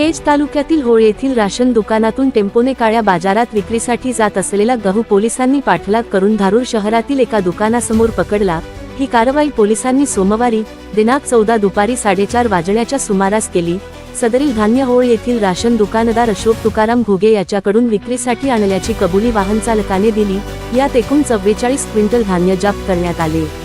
केज तालुक्यातील होळ येथील राशन दुकानातून टेम्पोने काळ्या बाजारात विक्रीसाठी जात असलेला गहू पोलिसांनी पाठलाग करून धारूर शहरातील एका दुकानासमोर पकडला. ही कारवाई पोलिसांनी सोमवारी दिनांक चौदा दुपारी साडेचार वाजण्याच्या सुमारास केली. सदरील धान्य होळ येथील राशन दुकानदार अशोक तुकाराम घुगे याच्याकडून विक्रीसाठी आणल्याची कबुली वाहन चालकाने दिली. यात एकूण चव्वेचाळीस क्विंटल धान्य जप्त करण्यात आले.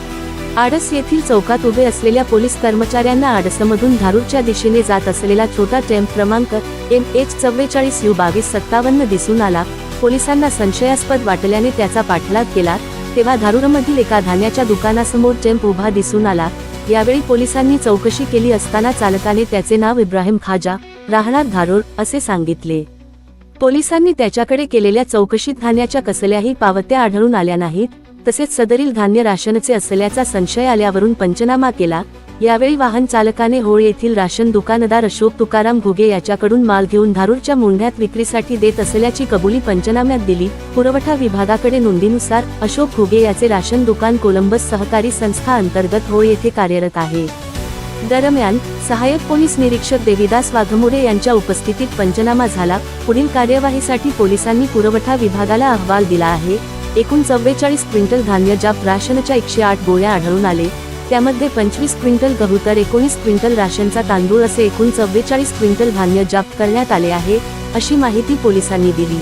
आडस येथील चौकात उभे असलेल्या पोलीस कर्मचाऱ्यांना आडसमधून धारूरच्या दिशेने जात असलेला छोटा टेम्प क्रमांक एम एच चव्वेचाळीस यू बावीस सत्तावन्न दिसून आला. पोलिसांना संशयास्पद वाटल्याने त्याचा पाठलाग केला. तेव्हा धारूरमधील एका धान्याच्या दुकानासमोर टेम्प उभा दिसून आला. यावेळी पोलिसांनी चौकशी केली असताना चालकाने त्याचे नाव इब्राहिम खाजा राहणार धारूर असे सांगितले. पोलिसांनी त्याच्याकडे केलेल्या चौकशीत धान्याच्या कसल्याही पावत्या आढळून आल्या नाहीत. तसेच सदरील धान्य राशनचे असल्याचा संशय आल्यावरून पंचनामा केला. यावेळी वाहन चालकाने होळ येथील राशन दुकानदार अशोक तुकाराम घुगे याच्याकडून माल घेऊन धारूरच्या मुंढ्यात विक्रीसाठी देत असल्याची कबुली पंचनाम्यात दिली. पुरवठा विभागाकडे नोंदीनुसार अशोक घुगे याचे राशन दुकान कोलंबस सहकारी संस्था अंतर्गत होळ येथे कार्यरत आहे. दरम्यान सहाय्यक पोलीस निरीक्षक देविदास वाघमोरे यांच्या उपस्थितीत पंचनामा झाला. पुढील कार्यवाहीसाठी पोलिसांनी पुरवठा विभागाला अहवाल दिला आहे. एकूण चव्वेचाळीस क्विंटल धान्य ज्या राशनच्या एकशे आठ गोळ्या आढळून आले त्यामध्ये पंचवीस क्विंटल गहू तर एकोणीस क्विंटल राशनचा तांदूळ असे एकूण चव्वेचाळीस क्विंटल धान्य जप्त करण्यात आले आहे अशी माहिती पोलिसांनी दिली.